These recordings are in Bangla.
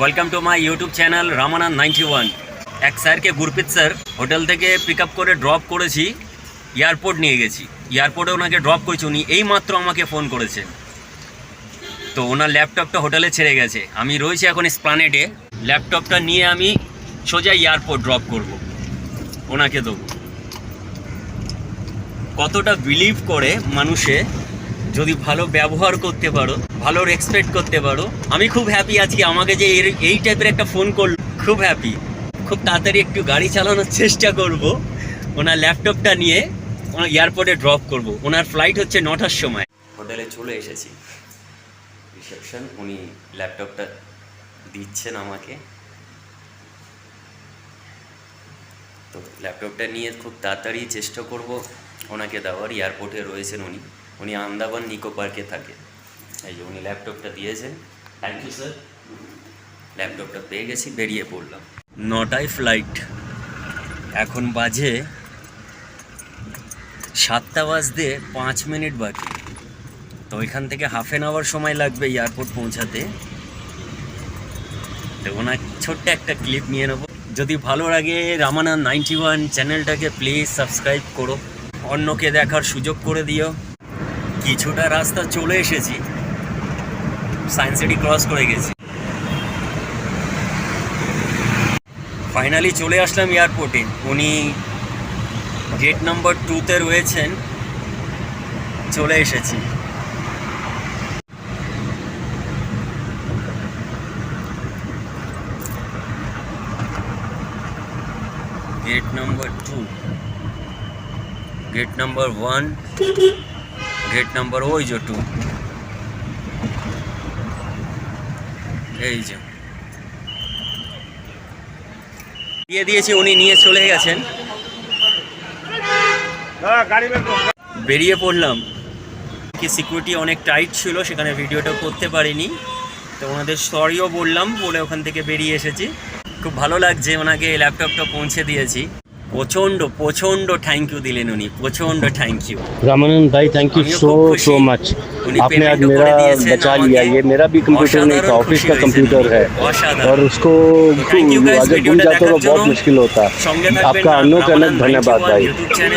Welcome to my YouTube channel Ramananda ninety one এক স্যারকে গুরপ্রীত স্যার হোটেল থেকে পিক আপ করে ড্রপ করেছি এয়ারপোর্ট নিয়ে গেছি। এয়ারপোর্টে ওনাকে ড্রপ করেছি, উনি এই মাত্র আমাকে ফোন করেছেন। তো ওনার ল্যাপটপটা হোটেলে ছেড়ে গেছে। আমি রয়েছি এখন স্প্লানেডে ল্যাপটপটা নিয়ে আমি সোজা এয়ারপোর্ট ড্রপ করব। ওনাকে দেবো। কতটা বিলিভ করে মানুষে যদি ভালো ব্যবহার করতে পারো, ভালো রেসপেক্ট করতে পারো, আমি খুব হ্যাপি আজকে আমাকে যে এই টাইপের একটা ফোন করল, খুব হ্যাপি খুব তাড়াতাড়ি একটু গাড়ি চালানোর চেষ্টা করব। ওনার ল্যাপটপটা নিয়ে ওনার এয়ারপোর্টে ড্রপ করব। ওনার ফ্লাইট হচ্ছে নটার সময়। হোটেলে চলে এসেছি। রিসেপশন উনি ল্যাপটপটা দিচ্ছেন আমাকে। তো ল্যাপটপটা নিয়ে খুব তাড়াতাড়ি চেষ্টা করব। ওনাকে দেওয়ার এয়ারপোর্টে রয়েছেন উনি। উনি আন্দামান নিকো পার্কে থাকে। এই যে উনি ল্যাপটপটা দিয়েছেন থ্যাংক ইউ স্যার ল্যাপটপটা পেয়ে গেছি বেরিয়ে পড়লাম। নটায় ফ্লাইট এখন বাজে সাতটা বাজতে পাঁচ মিনিট বাকি। তো ওইখান থেকে হাফ অ্যান আওয়ার সময় লাগবে এয়ারপোর্ট পৌঁছাতে। তো ওনার ছোট্ট একটা ক্লিপ নিয়ে নেব। যদি ভালো লাগে রামানন্দ নাইনটি ওয়ান চ্যানেলটাকে প্লিজ সাবস্ক্রাইব করো। অন্যকে দেখার সুযোগ করে দিও। কিছুটা রাস্তা চলে এসেছি। সায়েন্স সিটি ক্রস করে গেছি। ফাইনালি চলে আসলাম এয়ারপোর্টে উনি গেট নাম্বার টুতে রয়েছেন। চলে এসেছি। Gate number two gate number one gate number ওই যে টু এই যে। দিয়ে দিয়েছি, উনি নিয়ে চলে গেছেন। বেরিয়ে পড়লাম। কি সিকিউরিটি অনেক টাইট ছিল, সেখানে ভিডিওটা করতে পারিনি। তো ওনাদের সরিও বললাম, বলে ওখান থেকে বেরিয়ে এসেছি। খুব ভালো লাগছে, ওনাকে ল্যাপটপটা পৌঁছে দিয়েছি। প্রচন্ড প্রচন্ড থ্যাঙ্ক ইউ দিলেন উনি প্রচন্ড থ্যাঙ্ক ইউ রামানন্দ ভাই thank you so so much आपने आज मेरा बचा लिया ये मेरा भी कंप्यूटर नहीं था ऑफ़िस का कंप्यूटर है। और उसको अगर गुम जाता तो बहुत मुश्किल होता। आपका अनोखनक धन्यवाद भाई।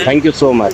Thank you so much